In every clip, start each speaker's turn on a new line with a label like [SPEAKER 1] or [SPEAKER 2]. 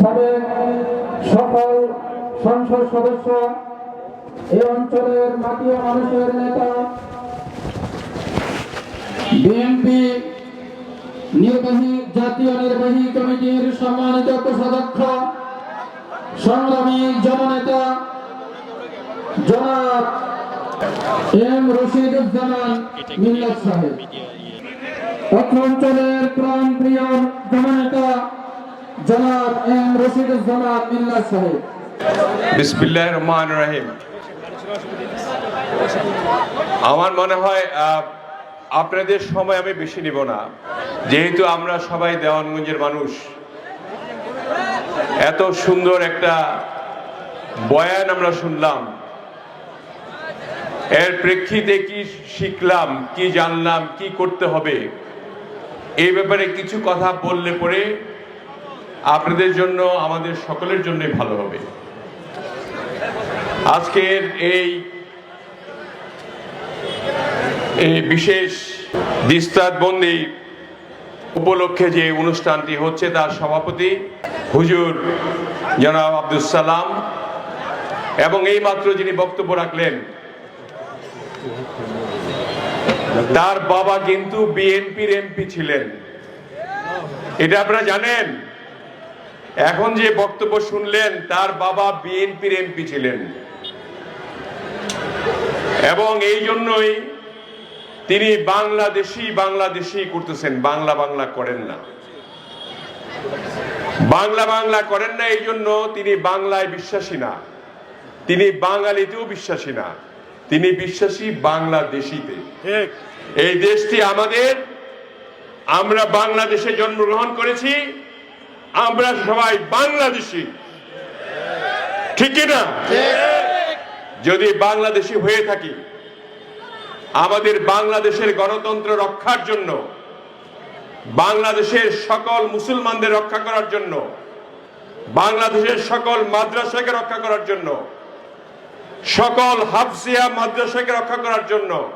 [SPEAKER 1] সাবেক সকল সংসদ সদস্য এই অঞ্চলের মানুষের নেতা, বিএনপি নির্বাহী জাতীয় নির্বাহী কমিটির সম্মানিত কোষাধ্যক্ষ, সংগ্রামী জননেতা জনাব এম রশিদুজ্জামান মিল্লাত সাহেব। অঞ্চলের প্রাণ প্রিয় জননেতা জনাব এম রশিদুজ্জামান মিল্লাত সাহেব।
[SPEAKER 2] বিসমিল্লাহ রহমান রাহিম। আমার মনে হয় আপনাদের সময় আমি বেশি নিব না। যেহেতু আমরা সবাই দেওয়ানগঞ্জের মানুষ, এত সুন্দর একটা বয়ান আমরা শুনলাম। এর প্রেক্ষিতে কি শিখলাম, কি জানলাম, কি করতে হবে, এই ব্যাপারে কিছু কথা বললে পরে আপনাদের জন্য, আমাদের সকলের জন্যই ভালো হবে। আজকের এই এই বিশেষ দিস্তারবন্দি উপলক্ষে যে অনুষ্ঠানটি হচ্ছে, তার সভাপতি হুজুর জনাব আব্দুল সালাম এবং এই মাত্র যিনি বক্তব্য রাখলেন, তার বাবা কিন্তু বিএনপির এমপি ছিলেন। এটা আপনারা জানেন? এখন যে বক্তব্য শুনলেন তার বাবা বিএনপির এমপি ছিলেন। এবং এই জন্যই তিনি বাংলাদেশি বাংলাদেশি করতেছেন বাংলা বাংলা করেন না। বাংলা বাংলা করেন না এই জন্য তিনি বাংলায় বিশ্বাসী না। তিনি বাঙালিতেও বিশ্বাসী না। তিনি বিশ্বাসী বাংলাদেশিতে। এই দেশটি আমাদের। আমরা বাংলাদেশে জন্মগ্রহণ করেছি। আমরা সবাই বাংলাদেশি। ঠিক না? যদি বাংলাদেশি হয়ে থাকি, আমাদের বাংলাদেশের গণতন্ত্র রক্ষার জন্য, বাংলাদেশের সকল মুসলমানদের রক্ষা করার জন্য, বাংলাদেশের সকল মাদ্রাসাকে রক্ষা করার জন্য, সকল হাফসিয়া মাদ্রাসাকে রক্ষা করার জন্য,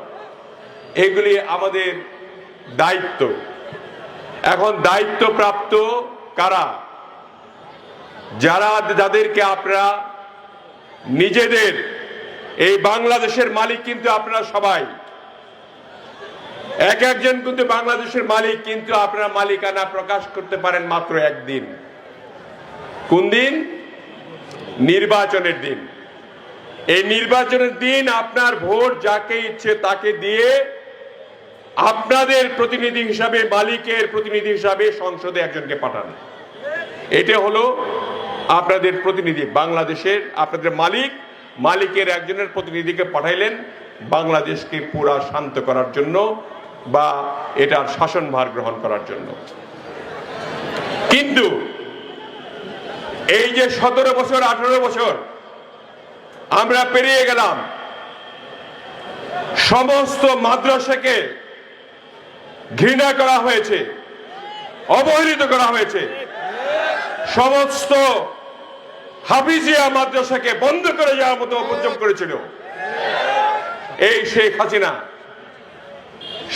[SPEAKER 2] এগুলি আমাদের দায়িত্ব। এখন দায়িত্ব প্রাপ্ত কারা? যারা যাদেরকে আপনারা নিজেদের, এই বাংলাদেশের মালিক কিন্তু আপনারা সবাই। এক একজন কিন্তু বাংলাদেশের মালিক, কিন্তু আপনারা মালিকানা প্রকাশ করতে পারেন মাত্র একদিন। কোন দিন? নির্বাচনের দিন। এই নির্বাচনের দিন আপনার ভোট যাকে ইচ্ছে তাকে দিয়ে আপনাদের প্রতিনিধি হিসাবে, মালিকের প্রতিনিধি হিসাবে সংসদে একজনকে পাঠান। এটা হলো আপনাদের প্রতিনিধি, বাংলাদেশের আপনাদের মালিক, মালিকের একজনের প্রতিনিধিকে পাঠাইলেন বাংলাদেশকে পুরা শান্ত করার জন্য বা এটার শাসনভার গ্রহণ করার জন্য। কিন্তু এই যে সতেরো বছর, আঠারো বছর আমরা পেরিয়ে গেলাম, সমস্ত মাদ্রাসাকে ঘৃণা করা হয়েছে, অবহেলিত করা হয়েছে। সমস্ত হাফিজিয়া মাদ্রাসাকে বন্ধ করে যাওয়ার মতো উপযোগ করেছিল। এই শেখ হাসিনা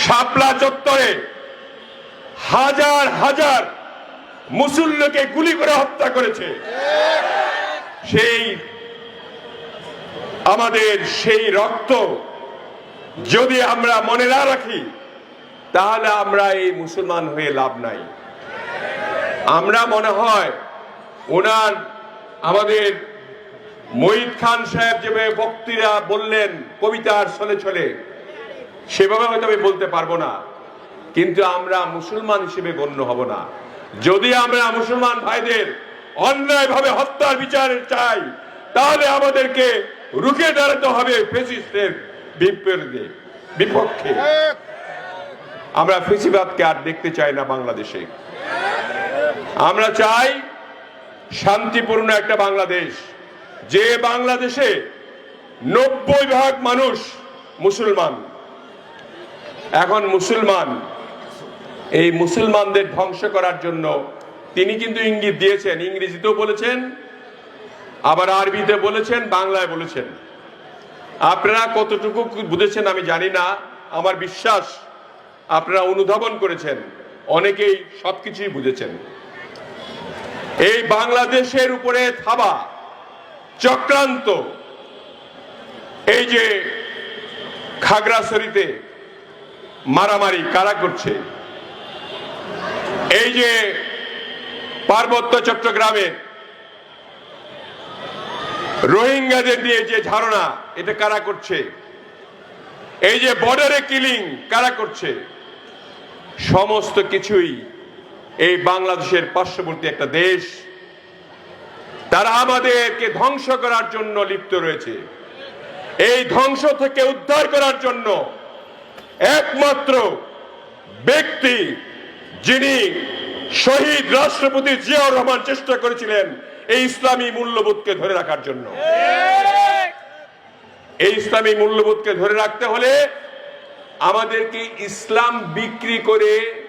[SPEAKER 2] শাপলা চত্বরে হাজার হাজার মুসল্লিকে গুলি করে হত্যা করেছে। সেই আমাদের সেই রক্ত যদি আমরা মনে না রাখি তাহলে আমরা এই মুসলমান হয়ে লাভ নাই। আমরা মনে হয় ওনার আমাদের মঈদ খান সাহেব যেভাবে বক্তৃতা বললেন কবিতার ছলে ছলে, সেভাবে হয়তো আমি বলতে পারব না। কিন্তু আমরা মুসলমান হিসেবে গণ্য হব না। যদি আমরা মুসলমান ভাইদের অন্যায়ভাবে হত্যার বিচার চাই, তাহলে আমাদেরকে রুখে দাঁড়াতে হবে বিপক্ষে। আমরা ফেসিবাদকে আর দেখতে চাই না বাংলাদেশে। আমরা চাই শান্তিপূর্ণ একটা বাংলাদেশ, যে বাংলাদেশে নব্বই ভাগ মানুষ মুসলমান। এখন মুসলমান, এই মুসলমানদের ধ্বংস করার জন্য তিনি কিন্তু ইঙ্গিত দিয়েছেন, ইংরেজিতেও বলেছেন, আবার আরবিতে বলেছেন, বাংলায় বলেছেন। আপনারা কতটুকু বুঝেছেন আমি জানি না, আমার বিশ্বাস আপনারা অনুধাবন করেছেন, অনেকেই সবকিছুই বুঝেছেন। এই বাংলাদেশের উপরে থাবা চক্রান্ত, এই যে খাগড়াছড়িতে মারামারি কারা করছে, এই যে পার্বত্য চট্টগ্রামে রোহিঙ্গাদের দিয়ে যে ধারণা এটা কারা করছে, এই যে বর্ডারে কিলিং কারা করছে সমস্ত কিছুই এই বাংলাদেশের পার্শ্ববর্তী একটা দেশ। তারা আমাদেরকে ধ্বংস করার জন্য লিপ্ত রয়েছে। এই ধ্বংস থেকে উদ্ধার করার জন্য একমাত্র ব্যক্তি যিনি শহীদ রাষ্ট্রপতি জিয়াউর রহমান চেষ্টা করেছিলেন এই ইসলামী মূল্যবোধকে ধরে রাখার জন্য। এই ইসলামী মূল্যবোধকে ধরে রাখতে হলে আমাদেরকে ইসলাম বিক্রি করে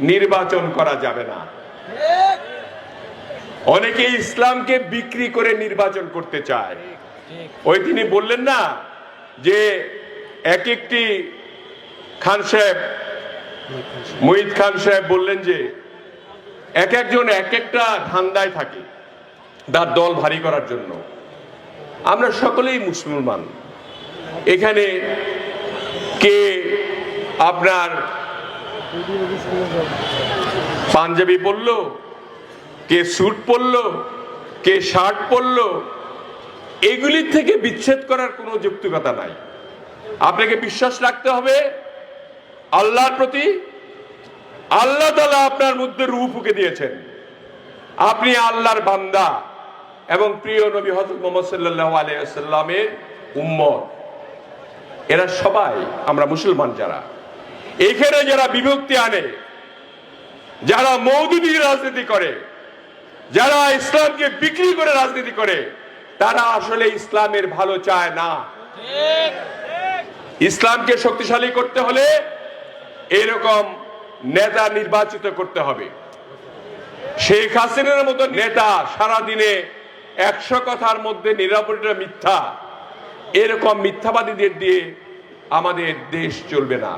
[SPEAKER 2] নির্বাচন করা যাবে না। অনেকে ইসলামকে বিক্রি করে নির্বাচন করতে চায়। ওই তিনি বললেন না যে এক একটি খান সাহেব মুহিত খান সাহেব বললেন যে এক একজন এক একটা ধান্দায় থাকে তার দল ভারী করার জন্য। আমরা সকলেই মুসলমান। এখানে কে আপনার পাঞ্জাবি পরলো? কে স্যুট পরলো? কে শার্ট পরলো? এগুলির থেকে বিচ্ছেদ করার কোনো যৌক্তিকতা নাই। আপনাকে বিশ্বাস রাখতে হবে, আল্লাহর প্রতি আল্লাহ তালা আপনার মধ্যে রূহ ফুকে দিয়েছেন। আপনি আল্লাহর বান্দা এবং প্রিয় নবী হজরত মোহাম্মদ সাল্লাহ আলাইসাল্লামের উম্মত। এরা সবাই আমরা মুসলমান যারা। এখানে যারা বিভক্তি আনে, যারা মৌদুদি রাজনীতি করে, যারা ইসলামকে বিক্রি করে রাজনীতি করে, তারা আসলে ইসলামের ভালো চায় না। ইসলামকে শক্তিশালী করতে হলে এরকম নেতা নির্বাচিত করতে হবে। শেখ হাসিনের মতো নেতা সারা দিনে একশো কথার মধ্যে নিরাপত্তা মিথ্যা। এরকম মিথ্যাবাদীদের দিয়ে আমাদের দেশ চলবে না।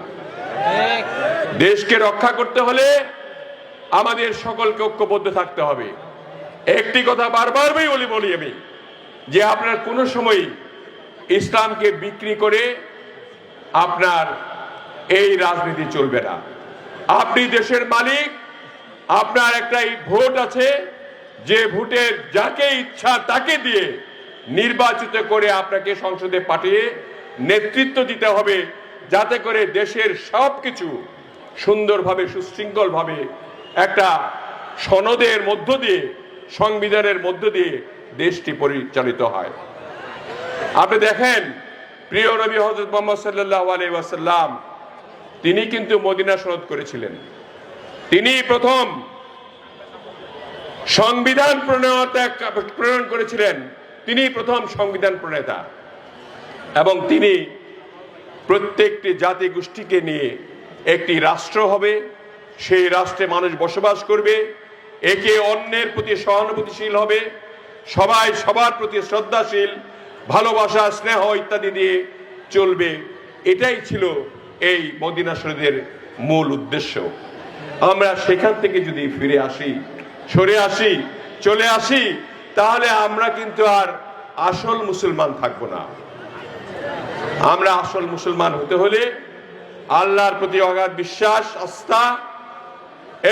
[SPEAKER 2] দেশকে রক্ষা করতে হলে আমাদের সকলকে ঐক্যবদ্ধ থাকতে হবে। একটি কথা বারবার বলি বলি আমি, যে আপনার কোনো সময় ইসলামকে বিক্রি করে আপনার এই রাজনীতি চলবে না। আপনি দেশের মালিক, আপনার একটা এই ভোট আছে, যে ভোটের যাকে ইচ্ছা তাকে দিয়ে নির্বাচিত করে আপনাকে সংসদে পাঠিয়ে নেতৃত্ব দিতে হবে, যাতে করে দেশের সব কিছু সুন্দরভাবে, সুশৃঙ্খলভাবে একটা সনদের মধ্য দিয়ে, সংবিধানের মধ্য দিয়ে দেশটি পরিচালিত হয়। আপনি দেখেন, প্রিয় নবী হজরত মোহাম্মদ সাল্লাহ আলাই ওয়াসাল্লাম, তিনি কিন্তু মদিনা সনদ করেছিলেন। তিনি প্রথম সংবিধান প্রণয়ন করেছিলেন। তিনি প্রথম সংবিধান প্রণেতা এবং তিনি প্রত্যেকটি জাতি গোষ্ঠীকে নিয়ে একটি রাষ্ট্র হবে। সেই রাষ্ট্রে মানুষ বসবাস করবে, একে অন্যের প্রতি সহানুভূতিশীল হবে, সবাই সবার প্রতি শ্রদ্ধাশীল, ভালোবাসা, স্নেহ ইত্যাদি দিয়ে চলবে। এটাই ছিল এই মদিনা শরীফের মূল উদ্দেশ্য। আমরা সেখান থেকে যদি ফিরে আসি, সরে আসি, চলে আসি তাহলে আমরা কিন্তু আর আসল মুসলমান থাকব না। আমরা আসল মুসলমান হতে হলে আল্লাহর প্রতি অগাধ বিশ্বাস, আস্থা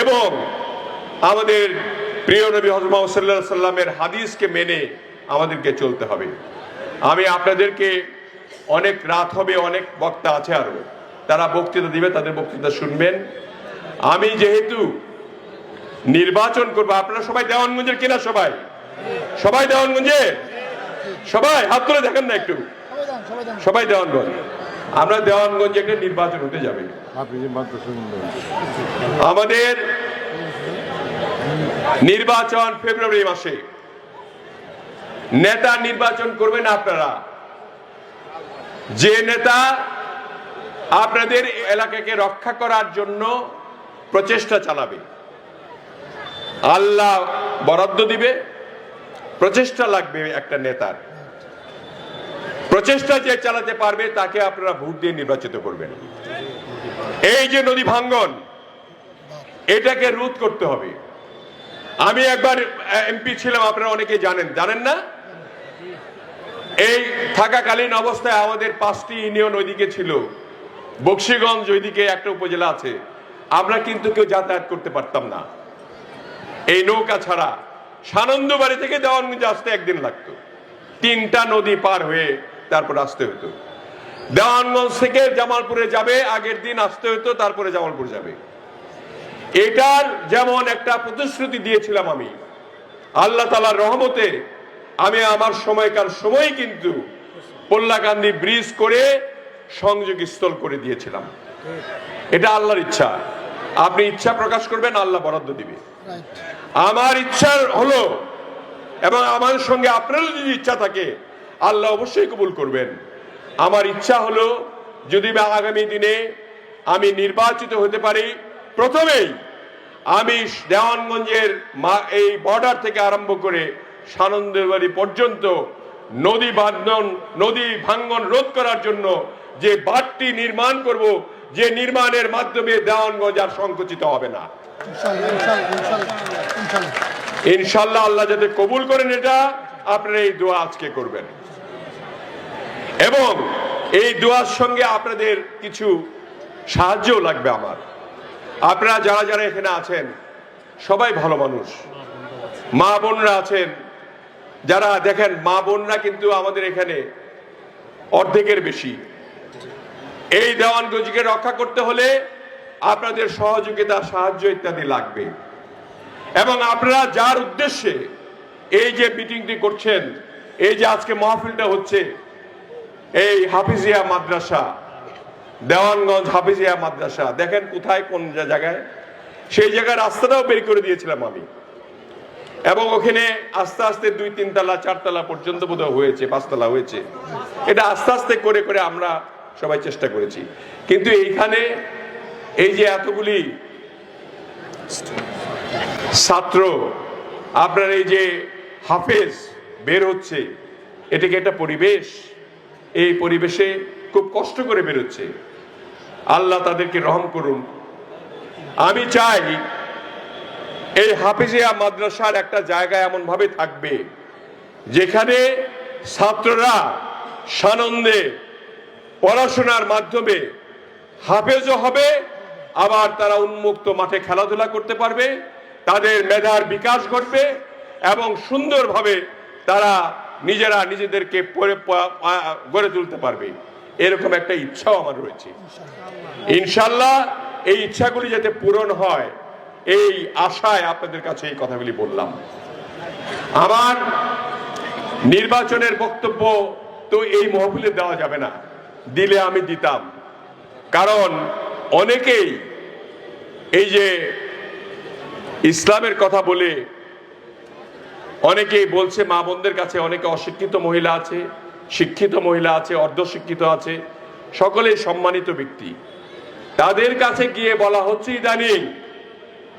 [SPEAKER 2] এবং আমাদের প্রিয় নবী হজরত সাল্লাহ সাল্লামের হাদিসকে মেনে আমাদেরকে চলতে হবে। আমি আপনাদেরকে অনেক রাত হবে, অনেক বক্তা আছে আরও তারা বক্তৃতা দিবে, তাদের বক্তৃতা শুনবেন। আমি যেহেতু নির্বাচন করব, আপনারা সবাই দেওয়ানগঞ্জের কিনা সবাই? সবাই দেওয়ানগঞ্জের সবাই হাত তুলে দেখেন না একটু। সবাই দেওয়ানগঞ্জ। আমরা দেওয়ানগঞ্জে একটা নির্বাচন হতে যাবে। আমাদের নির্বাচন ফেব্রুয়ারি মাসে। নেতা নির্বাচন করবেন আপনারা। যে নেতা আপনাদের এলাকাকে রক্ষা করার জন্য প্রচেষ্টা চালাবে। আল্লাহ বরাদ্দ দিবে। প্রচেষ্টা লাগবে একটা নেতার। প্রচেষ্টা যে চালাতে পারবে, তাকে আপনারা ভোট দিয়ে নির্বাচিত করবেন। এই যে নদী ভাঙ্গন, এটাকে রোধ করতে হবে। আমি একবার এমপি ছিলাম, আপনারা অনেকে জানেন। জানেন না? এই থাকাকালীন অবস্থায় আমাদের পাঁচটি ইউনিয়ন ওইদিকে ছিল। বক্সিগঞ্জ ওইদিকে একটা উপজেলা আছে। আমরা কিন্তু কেউ যাতায়াত করতে পারতাম না। এই নৌকা ছাড়া সানন্দ বাড়ি থেকে দেওয়ানগঞ্জে আসতে একদিন লাগতো। তিনটা নদী পার হয়ে তারপর আসতে হতো। দেওয়ানগঞ্জ থেকে জামালপুরে যাবে, আগের দিন আসতে হতো, তারপরে জামালপুর যাবে। এটার যেমন একটা প্রতিশ্রুতি দিয়েছিলাম আমি, আল্লাহ তালার রহমতে আমি আমার সময়কার সময় কিন্তু পল্লাকান্দি ব্রিজ করে সংযোগ স্থল করে দিয়েছিলাম। এটা আল্লাহর ইচ্ছা। আপনি ইচ্ছা প্রকাশ করবেন, আল্লাহ বরাদ্দ দিবে। আমার ইচ্ছা হলো এবং আমার সঙ্গে আপনারও যদি ইচ্ছা থাকে, আল্লাহ অবশ্যই কবুল করবেন। আমার ইচ্ছা হলো, যদি আগামী দিনে আমি নির্বাচিত হতে পারি, প্রথমেই আমি দেওয়ানগঞ্জের মা, এই বর্ডার থেকে আরম্ভ করে সানন্দেরবাড়ি পর্যন্ত নদী বাঁধন নদী ভাঙ্গন রোধ করার জন্য যে বাঁধটি নির্মাণ করব, যে নির্মাণের মাধ্যমে দেওয়ানগঞ্জ আর সংকুচিত হবে না।
[SPEAKER 3] ইনশাল্লাহ
[SPEAKER 2] আল্লাহ যাতে কবুল করেন এটা, আপনারা এই দোয়া আজকে করবেন। এবং এই দোয়ার সঙ্গে আপনাদের কিছু সাহায্যও লাগবে আমার। আপনারা যারা যারা এখানে আছেন, সবাই ভালো মানুষ। মা বোনরা আছেন, যারা দেখেন মা বোনরা কিন্তু আমাদের এখানে অর্ধেকের বেশি। এই দেওয়ানগঞ্জকে রক্ষা করতে হলে আপনাদের সহযোগিতা, সাহায্য ইত্যাদি লাগবে। এবং আপনারা যার উদ্দেশ্যে এই যে মিটিংটি করছেন, এই যে আজকে মাহফিলটা হচ্ছে, এই হাফিজিয়া মাদ্রাসা, দেওয়ানগঞ্জ হাফিজিয়া মাদ্রাসা, দেখেন কোথায় কোন জায়গায়? সেই জায়গায় রাস্তাটাও বের করে দিয়েছিলাম আমি। এবং ওখানে আস্তে আস্তে দুই তিনতলা, চারতলা পর্যন্ত বোধহয় হয়েছে, পাঁচতলা হয়েছে। এটা আস্তে আস্তে করে করে আমরা সবাই চেষ্টা করেছি। কিন্তু এইখানে এই যে এতগুলি ছাত্র, আপনার এই যে হাফেজ বের হচ্ছে এটা কি একটা পরিবেশ। এই পরিবেশে খুব কষ্ট করে বেরোচ্ছে আল্লাহ তাদেরকে রহম করুন। আমি চাই এই হাফিজিয়া মাদ্রাসার একটা জায়গা এমন ভাবে থাকবে, যেখানে ছাত্ররা সানন্দে পড়াশোনার মাধ্যমে হাফেজও হবে আবার তারা উন্মুক্ত মাঠে খেলাধুলা করতে পারবে, তাদের মেধার বিকাশ ঘটবে এবং সুন্দরভাবে তারা নিজেরা নিজেদেরকে গড়ে তুলতে পারবে। এরকম একটা ইচ্ছাও আমার রয়েছে। ইনশাল্লাহ এই ইচ্ছাগুলি যাতে পূরণ হয়, এই আশায় আপনাদের কাছে এই কথাগুলি বললাম। আমার নির্বাচনের বক্তব্য তো এই মহফিলে দেওয়া যাবে না, দিলে আমি দিতাম। কারণ অনেকেই এই যে ইসলামের কথা বলে অনেকেই বলছে, মা বোনদের কাছে অনেকে অশিক্ষিত মহিলা আছে, শিক্ষিত মহিলা আছে, অর্ধশিক্ষিত আছে, সকলে সম্মানিত ব্যক্তি। তাদের কাছে গিয়ে বলা হচ্ছে ইদানিং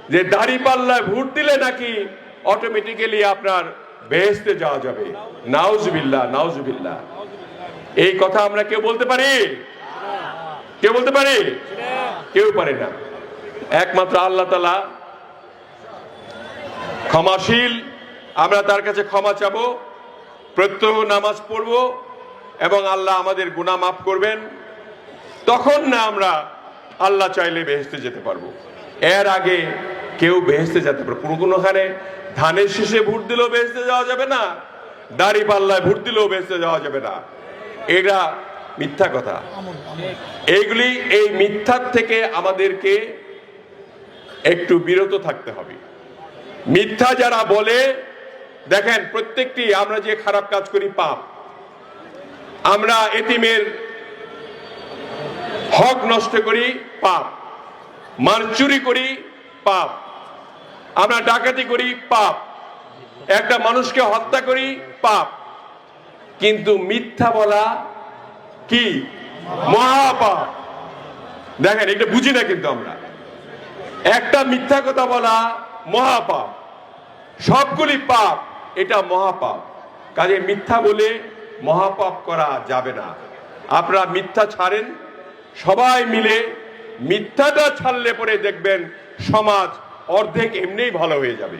[SPEAKER 2] যে দাড়ি পাল্লায় ভোট দিলে নাকি অটোমেটিক্যালি আপনার বেহেস্তে যাওয়া যাবে। নাউজবিল্লা নাউজবিল্লা এই কথা আমরা কেউ বলতে পারি? কেউ বলতে পারি? কেউ পারে না। একমাত্র আল্লাহ তালা ক্ষমাশীল। আমরা তার কাছে ক্ষমা চাবো প্রত্যহ নামাজ পড়ব এবং আল্লাহ আমাদের গুণা মাফ করবেন। তখন না আমরা আল্লাহ চাইলে বেহেস্তে যেতে পারব। এর আগে কেউ বেহেস্তে যেতে পারবে কোনো কোনোখানে ধানের শেষে ভোট দিলেও বেহেস্তে যাওয়া যাবে না দাড়ি পাল্লায় ভোট দিলেও বেহেস্তে যাওয়া যাবে না। এরা মিথ্যা কথা। এইগুলি এই মিথ্যার থেকে আমাদেরকে একটু বিরত থাকতে হবে। মিথ্যা যারা বলে, দেখেন প্রত্যেকটি আমরা যে খারাপ কাজ করি, পাপ। আমরা এতিমের হক নষ্ট করি, পাপ। মার চুরি করি, পাপ। আমরা ডাকাতি করি, পাপ। একটা মানুষকে হত্যা করি, পাপ। কিন্তু মিথ্যা বলা কি? মহাপাপ। দেখেন, এটা বুঝি না কিন্তু আমরা। একটা মিথ্যা কথা বলা মহাপাপ। সবগুলি পাপ, এটা মহাপাপ। কাজে মিথ্যা বলে মহাপাপ করা যাবে না। আপনারা মিথ্যা ছাড়েন, সবাই মিলে মিথ্যাটা ছাড়লে পরে দেখবেন সমাজ অর্ধেক এমনিই ভালো হয়ে যাবে।